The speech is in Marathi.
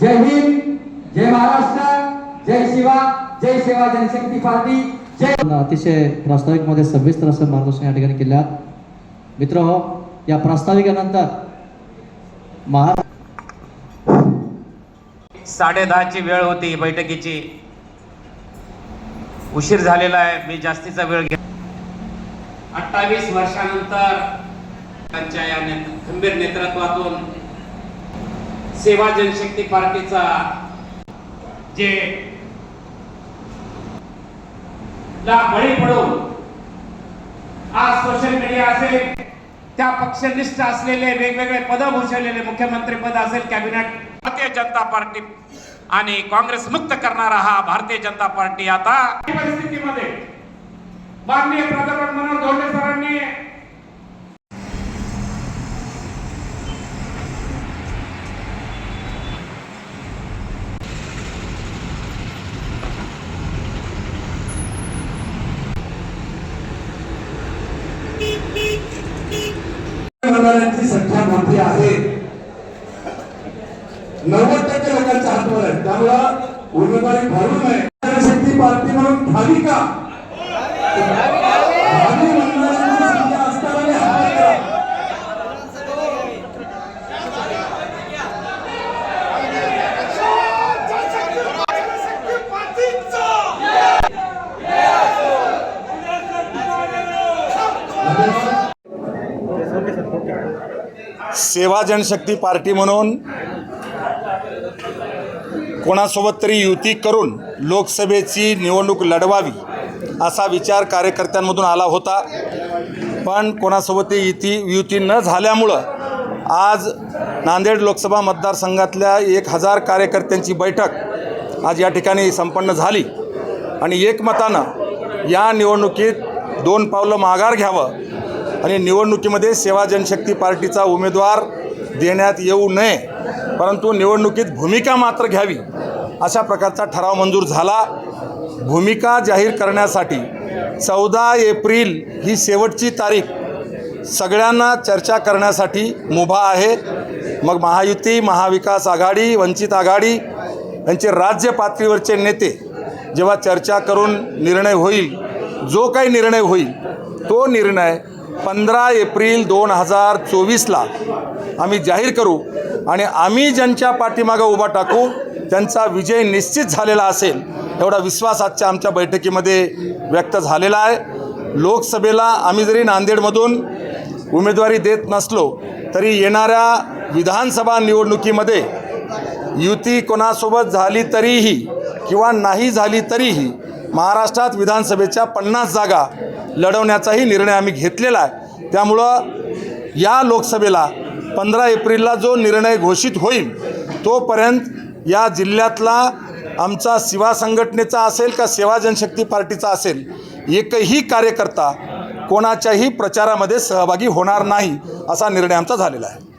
जय हिंद जय महाराष्ट्र जय शिवा जय सेवा जनशक्ती पार्टी जय अतिशय प्रास्ताविकमध्ये सविस्तर असं मार्गदर्शन या ठिकाणी केल्यात मित्र हो या प्रास्ताविकानंतर महा साडे दहाची वेळ होती बैठकीची. उशीर झालेला आहे मी जास्तीचा वेळ घे अठ्ठावीस वर्षानंतर त्यांच्या या खंबीर नेतृत्वातून सेवा जनशक्ती पार्टीचा जे ला बळी पडून आज सोशल मीडिया असेल त्या पक्षनिष्ठ असलेले वेगवेगळे पद भूषवलेले मुख्यमंत्री पद असेल कॅबिनेट भारतीय जनता पार्टी आणि काँग्रेस मुक्त करणारा हा भारतीय जनता पार्टी. आता परिस्थितीमध्ये माननीय पंतप्रधान मनोहर धोंडे सरांनी मतदारांची संख्या मोठी आहे. नव्वद टक्के लोकांच्या हातवर आहे त्यामुळं उमेदवारी भरू नये. शक्ती पार्टी म्हणून भावी का? भावी म्हणणाऱ्यांची संख्या असताना हात करा. सेवा जनशक्ती पार्टी म्हणून कोणासोबत तरी युती करून लोकसभेची निवडणूक लढवावी असा विचार कार्यकर्त्यांमधून आला होता. पण कोणासोबत युती युती न झाल्यामुळं आज नांदेड लोकसभा मतदारसंघातल्या एक हजार कार्यकर्त्यांची बैठक आज या ठिकाणी संपन्न झाली. आणि एकमतानं या निवडणुकीत दोन पावलं माघार घ्यावं आणि निवडणुकीमध्ये सेवा जनशक्ती पार्टीचा उमेदवार देण्यात येऊ नये परंतु निवडणुकीत भूमिका मात्र घ्यावी अशा प्रकारचा ठराव मंजूर झाला. भूमिका जाहीर करण्यासाठी चौदा एप्रिल ही शेवटची तारीख सगळ्यांना चर्चा करण्यासाठी मुभा आहे. मग महायुती महाविकास आघाडी वंचित आघाडी यांचे राज्य पातळीवरचे नेते जेव्हा चर्चा करून निर्णय होईल जो काही निर्णय होईल तो निर्णय पंधरा एप्रिल दोन हजार चोवीसला आम्ही जाहीर करू आणि आम्ही ज्यांच्या पाठीमागं उभा टाकू त्यांचा विजय निश्चित झालेला असेल एवढा विश्वास आजच्या आमच्या बैठकीमध्ये व्यक्त झालेला आहे. लोकसभेला आम्ही जरी नांदेडमधून उमेदवारी देत नसलो तरी येणाऱ्या विधानसभा निवडणुकीमध्ये युती कोणासोबत झाली तरीही किंवा नाही झाली तरीही महाराष्ट्रात विधानसभेच्या पन्नास जागा लढवण्याचाही निर्णय आम्ही घेतलेला आहे. त्यामुळं या लोकसभेला पंधरा एप्रिलला जो निर्णय घोषित होईल तोपर्यंत या जिल्ह्यातला आमचा शिवा संघटनेचा असेल का सेवा जनशक्ती पार्टीचा असेल एकही कार्यकर्ता कोणाच्याही प्रचारामध्ये सहभागी होणार नाही असा निर्णय आमचा झालेला आहे.